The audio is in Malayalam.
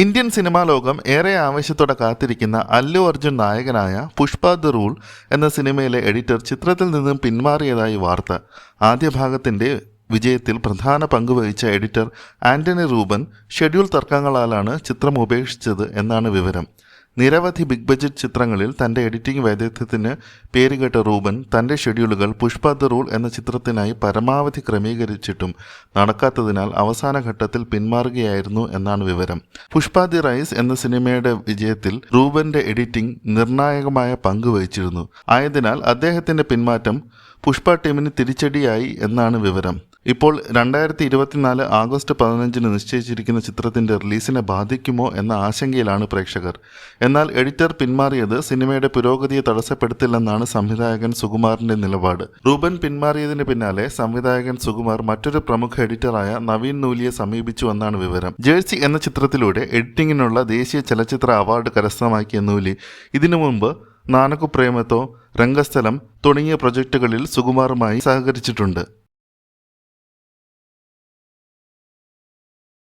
ഇന്ത്യൻ സിനിമാ ലോകം ഏറെ ആവേശത്തോടെ കാത്തിരിക്കുന്ന അല്ലു അർജുൻ നായകനായ പുഷ്പ ദ റൂൾ എന്ന സിനിമയിലെ എഡിറ്റർ ചിത്രത്തിൽ നിന്നും പിന്മാറിയതായി വാർത്ത. ആദ്യ ഭാഗത്തിന്റെ വിജയത്തിൽ പ്രധാന പങ്കുവഹിച്ച എഡിറ്റർ ആന്റണി റൂബൻ ഷെഡ്യൂൾ തർക്കങ്ങളാലാണ് ചിത്രം ഉപേക്ഷിച്ചത് എന്നാണ് വിവരം. നിരവധി ബിഗ് ബജറ്റ് ചിത്രങ്ങളിൽ തന്റെ എഡിറ്റിംഗ് വൈദഗ്ധ്യത്തിന് പേരുകേട്ട റൂബൻ തന്റെ ഷെഡ്യൂളുകൾ പുഷ്പ ദ റൂൾ എന്ന ചിത്രത്തിനായി പരമാവധി ക്രമീകരിച്ചിട്ടും നടക്കാത്തതിനാൽ അവസാന ഘട്ടത്തിൽ പിന്മാറുകയായിരുന്നു എന്നാണ് വിവരം. പുഷ്പ ദി റൈസ് എന്ന സിനിമയുടെ വിജയത്തിൽ റൂബന്റെ എഡിറ്റിംഗ് നിർണായകമായ പങ്ക് വഹിച്ചിരുന്നു. ആയതിനാൽ അദ്ദേഹത്തിന്റെ പിന്മാറ്റം പുഷ്പ ടീമിന് തിരിച്ചടിയായി എന്നാണ് വിവരം. ഇപ്പോൾ രണ്ടായിരത്തി ഇരുപത്തിനാല് ആഗസ്റ്റ് പതിനഞ്ചിന് നിശ്ചയിച്ചിരിക്കുന്ന ചിത്രത്തിന്റെ റിലീസിനെ ബാധിക്കുമോ എന്ന ആശങ്കയിലാണ് പ്രേക്ഷകർ. എന്നാൽ എഡിറ്റർ പിന്മാറിയത് സിനിമയുടെ പുരോഗതിയെ തടസ്സപ്പെടുത്തില്ലെന്നാണ് സംവിധായകൻ സുകുമാറിന്റെ നിലപാട്. റൂബൻ പിന്മാറിയതിന് പിന്നാലെ സംവിധായകൻ സുകുമാർ മറ്റൊരു പ്രമുഖ എഡിറ്ററായ നവീൻ നൂലിയെ സമീപിച്ചുവെന്നാണ് വിവരം. ജേഴ്സി എന്ന ചിത്രത്തിലൂടെ എഡിറ്റിംഗിനുള്ള ദേശീയ ചലച്ചിത്ര അവാർഡ് കരസ്ഥമാക്കിയ നൂലി. ഇതിനു മുമ്പ് നാനക്കു പ്രേമത്തോ രംഗസ്ഥലം തുടങ്ങിയ പ്രൊജക്ടുകളിൽ സുകുമാറുമായി സഹകരിച്ചിട്ടുണ്ട്.